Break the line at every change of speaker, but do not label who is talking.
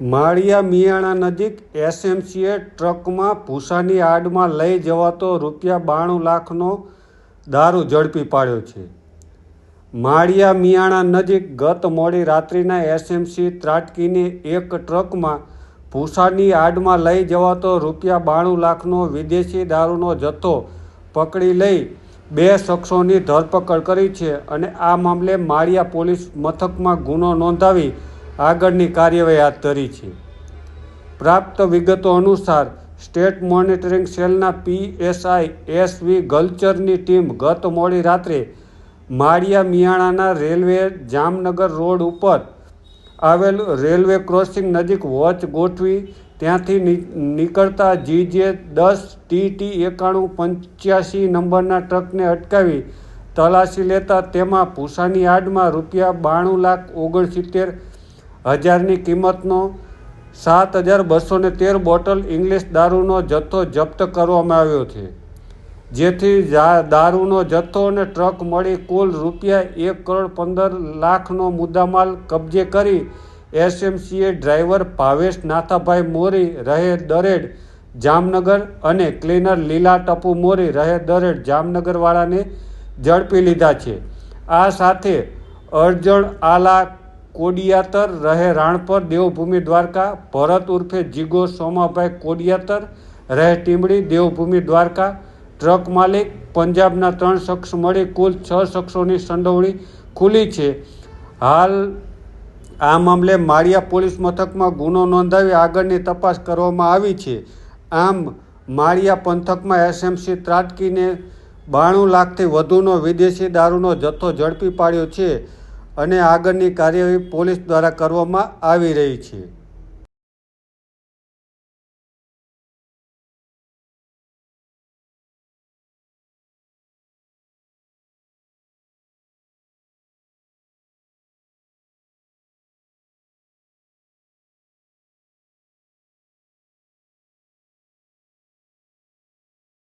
માળિયા મિયાણા નજીક એસએમસીએ ટ્રકમાં ભૂસાની આડમાં લઈ જવાતો રૂપિયા બાણું લાખનો દારૂ ઝડપી પાડ્યો છે. માળિયા મિયાણા નજીક ગત મોડી રાત્રિના એસએમસી ત્રાટકીની એક ટ્રકમાં ભૂસાની આડમાં લઈ જવાતો રૂપિયા બાણું લાખનો વિદેશી દારૂનો જથ્થો પકડી લઈ બે શખ્સોની ધરપકડ કરી છે અને આ મામલે માળિયા પોલીસ મથકમાં ગુનો નોંધાવી આગળની કાર્યવાહી હાથ ધરી છે. પ્રાપ્ત વિગતો અનુસાર, સ્ટેટ મોનિટરિંગ સેલના પીએસઆઈ એસ વી ગલચરની ટીમ ગત મોડી રાત્રે માળિયા મિયાણાના રેલવે જામનગર રોડ ઉપર આવેલ રેલવે ક્રોસિંગ નજીક વોચ ગોઠવી ત્યાંથી નીકળતા જીજે દસ ટીટી એકાણું પંચ્યાસી નંબરના ટ્રકને અટકાવી તલાશી લેતા તેમાં ભૂસાની આડમાં રૂપિયા બાણું લાખ ઓગણસિત્તેર હજારની કિંમતનો સાત હજાર બસો તેર બોટલ ઇંગ્લિશ દારૂનો જથ્થો જપ્ત કરવામાં આવ્યો છે, જેથી દારૂનો જથ્થો અને ટ્રક મળી કુલ રૂપિયા એક કરોડ પંદર લાખનો મુદ્દામાલ કબજે કરી એસએમસીએ ડ્રાઈવર ભાવેશ નાથાભાઈ મોરી રહે દરેડ જામનગર અને ક્લીનર લીલા ટપુ મોરી રહે દરેડ જામનગરવાળાને ઝડપી લીધા છે. આ સાથે અડજણ આલા કોડિયાતર રહે રાણપર દેવભૂમિ દ્વારકા, ભરત ઉર્ફે જીગો સોમાભાઈ કોડિયાતર રહે ટીમડી દેવભૂમિ દ્વારકા, ટ્રક માલિક, પંજાબના ત્રણ શખ્સ મળી, કુલ છ શખ્સોની સંડોવણી ખુલી છે. હાલ આ મામલે માળિયા પોલીસ મથકમાં ગુનો નોંધાવી આગળની તપાસ કરવામાં આવી છે. આમ, માળિયા પંથકમાં એસએમસી ત્રાટકીને બાણું લાખથી વધુનો વિદેશી દારૂનો જથ્થો ઝડપી પાડ્યો છે. અને આગળની કાર્યવાહી પોલીસ દ્વારા કરવામાં આવી રહી છે.